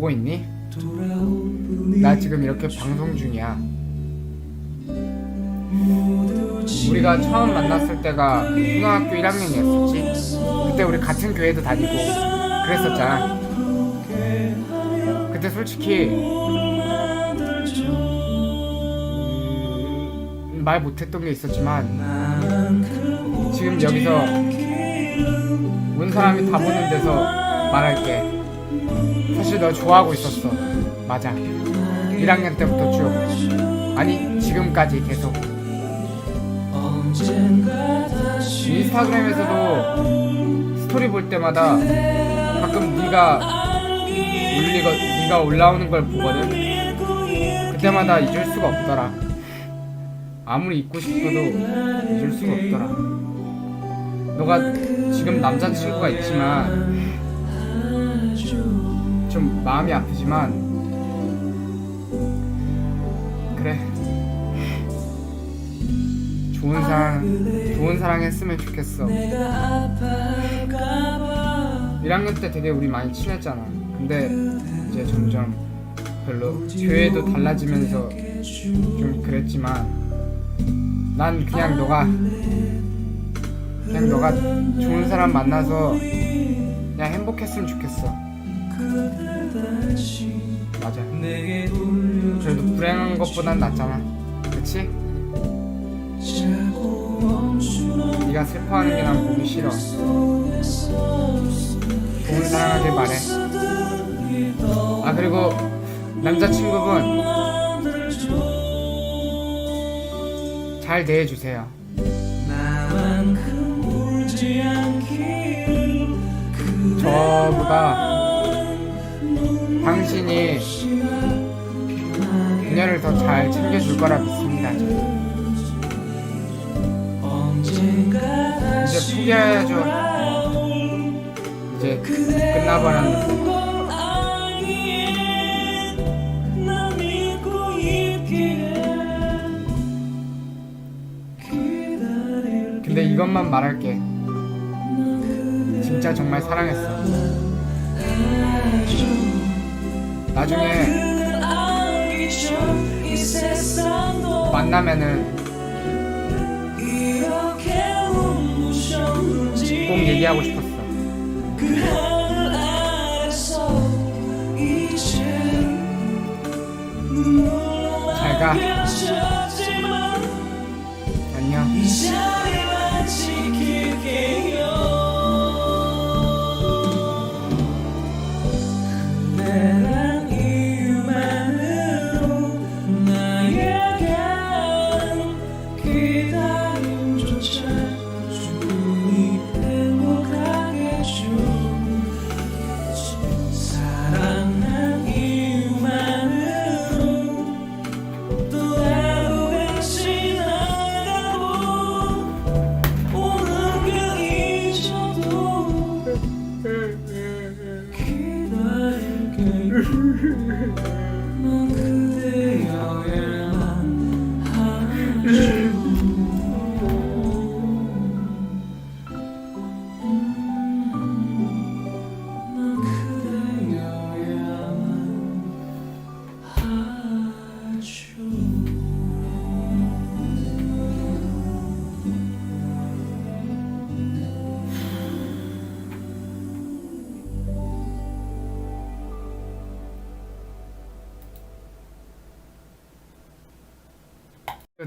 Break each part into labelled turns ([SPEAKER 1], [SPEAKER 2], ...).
[SPEAKER 1] 보고 있니? 나 지금 이렇게 방송 중이야. 우리가 처음 만났을 때가 초등학교 1학년이었었지. 그때 우리 같은 교회도 다니고 그랬었잖아. 그때 솔직히 음, 말 못했던 게 있었지만 지금 여기서 온 사람이 다 보는 데서 말할게. 사실 너 좋아하고 있었어. 맞아. 1학년 때부터 쭉. 아니, 지금까지 계속. 인스타그램에서도 스토리 볼 때마다 가끔 네가 올리거 네가 올라오는 걸 보거든. 그때마다 잊을 수가 없더라. 아무리 잊고 싶어도 잊을 수가 없더라. 너가 지금 남자친구가 있지만 좀 마음이 아프지만 그래. 좋은 사랑 좋은 사랑 했으면 좋겠어. 1학년 때 되게 우리 많이 친했잖아. 근데 이제 점점 별로 교회도 달라지면서 좀 그랬지만 난 그냥 너가 그냥 너가 좋은 사람 만나서 그냥 행복했으면 좋겠어 맞아. 그래도 불행한 것보단 낫잖아. 그치? 네가 슬퍼하는 게 난 보기 싫어. 좋은 사랑하길 바래 아 그리고 남자친구분 잘 대해주세요. 저보다 당신이 그녀를 더 잘 챙겨줄 거라 믿습니다. 이제 포기해야죠. 이제 끝나버렸는데. 근데 이것만 말할게. 진짜 정말 사랑했어. 나중에 만나면은 꼭 얘기하고 싶었어. 잘 가. 안녕.
[SPEAKER 2] Mm-hmm.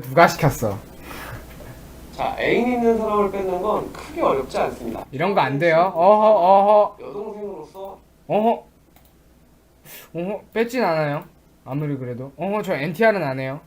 [SPEAKER 1] 누가 시켰어?
[SPEAKER 3] 자, 애인 있는 사람을 뺏는 건 크게 어렵지 않습니다.
[SPEAKER 1] 이런 거 안 돼요. 어허 어허
[SPEAKER 3] 여동생으로서
[SPEAKER 1] 어허 어허 뺏진 않아요. 아무리 그래도 어허 저 NTR은 안 해요.